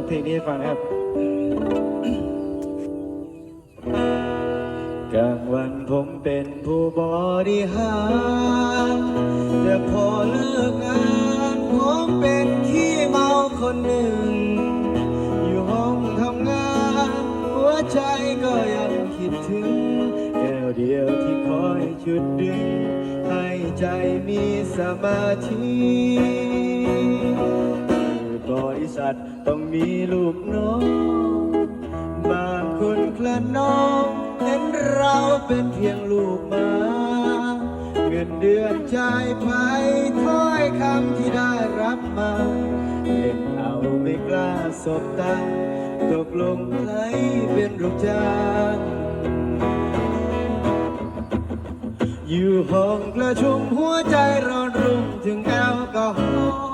องเพลงนี้ให้ฟังนะครับกลางวันผมเป็นผู้บริหารแต่พอเลิกงานผมเป็นขี้เมาคนหนึ่ง อยู่ห้องทำงาน หัวใจก็ยังคิดถึง แก้วเดียวที่คอยชุดดึง ให้ใจมีสมาธิ บริษัทต้องมีลูกน้อง บางคนคละน้องเห็นเราเป็นเพียงลูกมา เงินเดือนจ่ายไปถ้อยคำที่ได้รับมาเล่นเอาไม่กล้าสบตาตกลงใครเป็นลูกจ้างอยู่ห้องประชุมหัวใจร้อนรุ่มถึงแอลกอฮอล์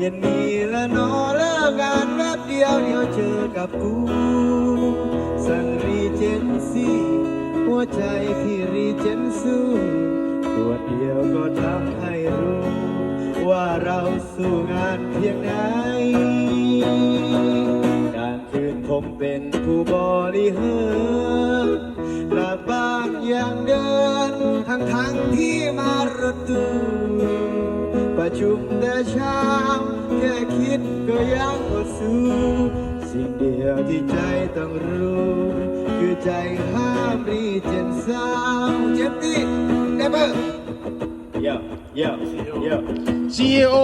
เย็นนี้ละนอเลิกงานแป๊บเดียวเดียวเจอกับกู สั่งรีเจนซี่หัวใจพี่รีเจนสู้ตัวเดียวก็ทำให้รู้ ว่าเราสู้งานเพียงไหนกลางคืนผมเป็นผู้บริหารกลับบ้านอย่างเดิน ทั้งทั้งที่มารถตู้ประชุมแต่เช้า แค่คิดก็ยังอดสู้สิ่งเดียวที่ใจต้องรู้ คือใจห้ามรีเจนสาวเจ็บดิเดบเบอร์เยอะเยอะเยอะ CEO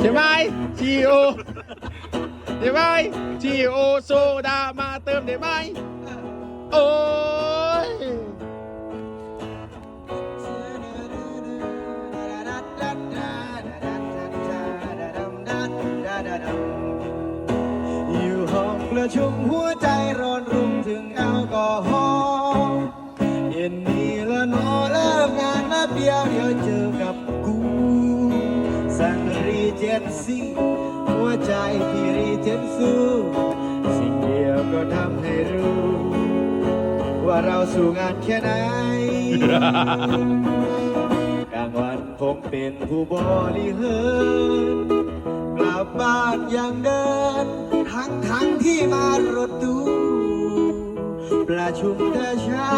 ใช่ไหม CEO ใช่ไหม CEO โซดามาเติมได้ไหม อยู่ห้องประชุมหัวใจร้อนรุ่มถึงแอลกอฮอล์เย็นนี้ละนอเลิกงานมาเดียวเดียวเจอกับกูสั่งรีเจนซี่หัวใจที่รีเจนสู้ สิ่งเดียวก็ทำให้รู้ ว่าเราสู้งานแค่ไหน กลางวันผมเป็นผู้บริหารกลั บบ้านอย่างเดิน ทั้งทั้งที่มารถตู้ประชุมแต่เช้า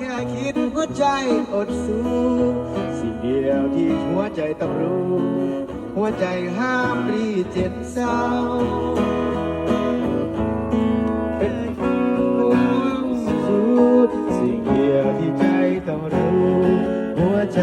แค่คิดหัวใจอดสู้ สิ่งเดียวที่หัวใจต้องรู้ หัวใจห้ามรีเจ็ดเศร้าเป็นความสุดสิ่งเดียวที่ใจต้องรู้ หัวใจ